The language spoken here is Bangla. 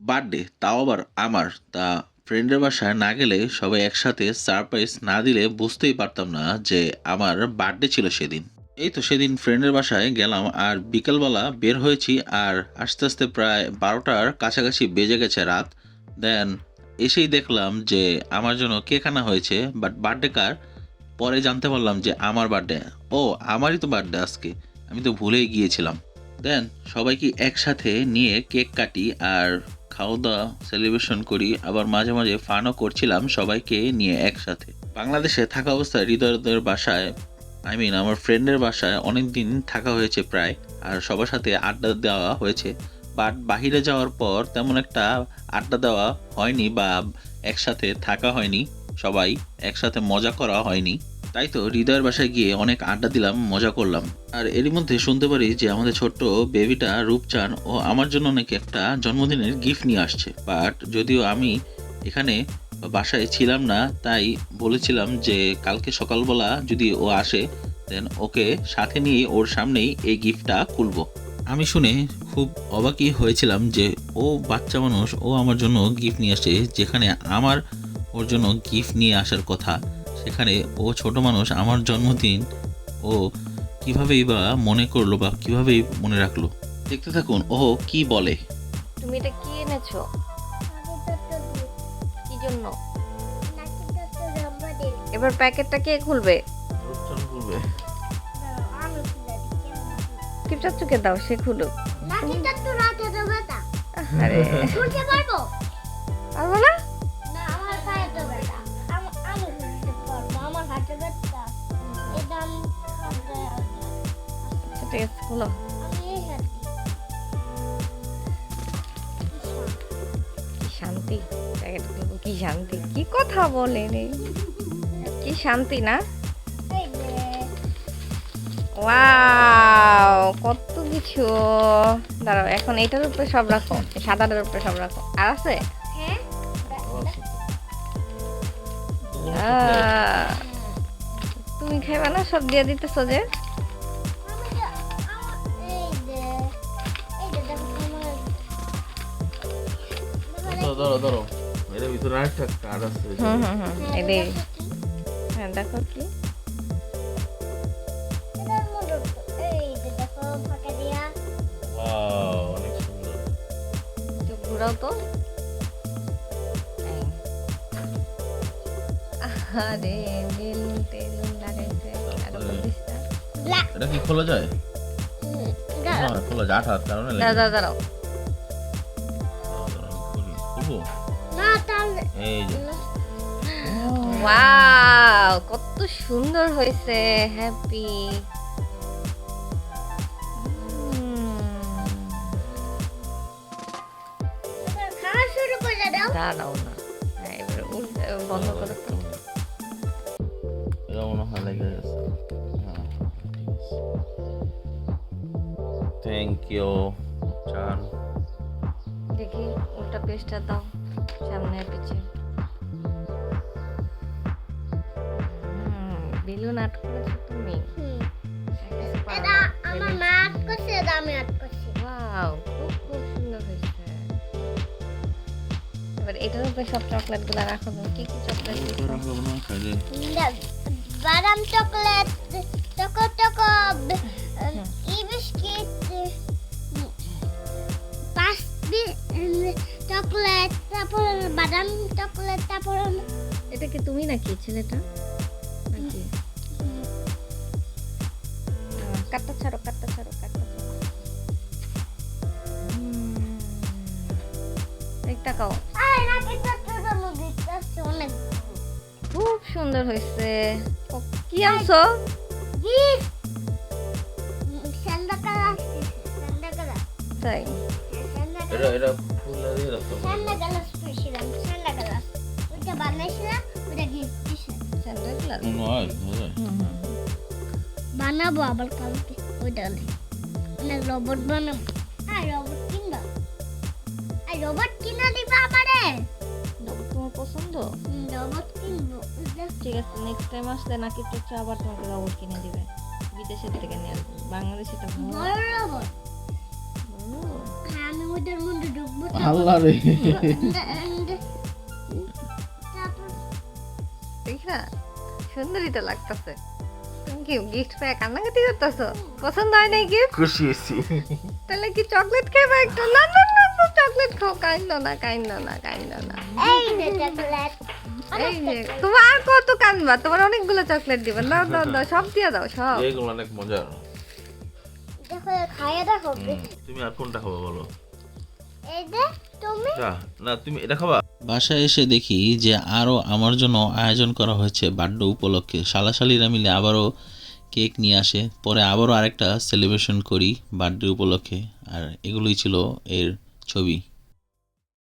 বার্থডে, তাও আবার আমার। তা ফ্রেন্ডের বাসায় না গেলে সবাই একসাথে সারপ্রাইজ না দিলে বুঝতেই পারতাম না যে আমার বার্থডে ছিল সেদিন। এই তো সেদিন ফ্রেন্ডের বাসায় গেলাম আর বিকেলবেলা বের হয়েছি আর আস্তে আস্তে প্রায় বারোটার কাছাকাছি বেজে গেছে রাত। দেন এসেই দেখলাম যে আমার জন্য কেক আনা হয়েছে, বাট বার্থডে কার? পরে জানতে পারলাম যে আমার বার্থডে। ও, আমারই তো বার্থডে আজকে। আমি তো ভুলেই গিয়েছিলাম। দেন সবাইকে একসাথে নিয়ে কেক কাটি আর খাওয়া দাওয়া সেলিব্রেশন করি, আবার মাঝে মাঝে ফানও করছিলাম সবাইকে নিয়ে একসাথে। বাংলাদেশে থাকা অবস্থায় হৃদয়দের বাসায় আই মিন আমার ফ্রেন্ডের বাসায় অনেক দিন থাকা হয়েছে প্রায়, আর সবার সাথে আড্ডা দেওয়া হয়েছে। বাট বাহিরে যাওয়ার পর তেমন একটা আড্ডা দেওয়া হয়নি বা একসাথে থাকা হয়নি, সবাই একসাথে মজা করা হয়নি। তাই তো হৃদয়ের বাসায় গিয়ে অনেক আড্ডা দিলাম, মজা করলাম। আর এরই মধ্যে শুনতে পারি যে আমাদের ছোট্ট বেবিটা রূপচান ও আমার জন্য নাকি একটা জন্মদিনের গিফট নিয়ে আসছে। বাট যদিও আমি এখানে বাসায় ছিলাম না, তাই বলেছিলাম যে কালকে সকালবেলা যদি ও আসে দেন ওকে সাথে নিয়ে ওর সামনেই এই গিফটটা খুলবো। আমি শুনে খুব অবাকই হয়েছিলাম যে ও বাচ্চা মানুষ, ও আমার জন্য গিফট নিয়ে আসছে, যেখানে আমার ওর জন্য গিফট নিয়ে আসার কথা। সেখানে ও ছোট মানুষ আমার জন্মদিন। ও কিভাবেই বা মনে করল বা কিভাবেই মনে রাখল? দেখতে থাকুন ও কি বলে? তুমি এটা কি এনেছো? কি জন্য? এবার প্যাকেটটা কে খুলবে? কিপচাচ্চুকে দাও সে খুলুক। আরে। পারব? না কি শান্তি? কি শান্তি। কি কথা বলে রে কি শান্তি না? ওয়াও, কত কিছু। দাঁড়াও, এখন এটার উপরে সব রাখো সাদাটার উপরে সব রাখো। আর আছে? তুমি খাইবা না? সব দিয়ে দিতেছো যে? ধরো ধরো। এর ভিতরে আরেকটা কার্ড আছে। হুম হুম হুম এই দে হ্যাঁ দেখো কি। ঘুরাও তো। আরে লাগাইছে। এটা কি খোলা যায়? খোলা যায় আঠার কারণে দাঁড়াও দাঁড়াও খুলবো এই যে। ওয়াও কত সুন্দর হয়েছে হ্যাপি। দাঁড়াও না। হ্যাঁ এবার উল্টে বন্ধ করো। তো। এটা মনে হয় লেগে গেছে। থ্যাংক ইউ চান। দেখি উল্টা পেজটা দাও সামনে আর পিছে বেলুন আট করেছ তুমি? ওয়াও খুব খুব সুন্দর হয়েছে। এবার এটার উপরে সব চকলেটগুলো রাখো তুমি। কি কি চকলেট রাখব না খাইলে। বাদাম চকলেট চকো চকো ই বিস্কিট পাঁচ চকলেট তারপর বাদাম চকলেট তারপর এটা কি তুমি নাকি ছেলেটা? নাকি? কাটটা ছাড়ো কাটটা ছাড়ো কাটটা ছাড়ো। মুদি অনেক। খুব সুন্দর হয়েছে। কি আনছো? তাই। এটা এটা দিয়ে রাখতে কালার ওইটা বানাইছিলাম ওইটা গিফট দিছিলাম স্যান্ডেল গ্লাস মনে হয় বানাবো আবার কালকে ওইটা অনেক রোবট বানাবো। আর রোবট কিনবা। আর রোবট কিনা দিবা আমারে। তোমার পছন্দ? রোবট কিনবো ঠিক আছে নেক্সট টাইম আসলে নাকি তো আবার তোমাকে রবট কিনে দিবে। বিদেশের থেকে নিয়ে আসবে বাংলাদেশে বড় রোবট। আমি ওইটার মধ্যে ঢুকবো আল্লাহ রে তারপর ঠিক না সুন্দরই তো লাগতেছে তুমি কি গিফট পেয়ে কান্নাকাটি করতেছো পছন্দ হয় নাই গিফট খুশি হয়েছি তাহলে কি চকলেট খাবে একটা না না না না চকলেট খাও কাইন্দ না কাইন্দ না কাইন্দ না এই যে চকলেট এই যে তোমার কত কানবা তোমার অনেকগুলো চকলেট দিবে দাও দাও দাও সব দিয়ে দাও সব এগুলো অনেক মজার দেখো খাইয়ে দেখো তুমি আর কোনটা খাব বলো না তুমি এটা খাবা? বাসায় এসে দেখি যে আরও আমার জন্য আয়োজন করা হয়েছে বার্থডে উপলক্ষে। শালাশালিরা মিলে আবারও কেক নিয়ে আসে। পরে আবারও আরেকটা সেলিব্রেশন করি বার্থডে উপলক্ষে। আর এগুলোই ছিল এর ছবি।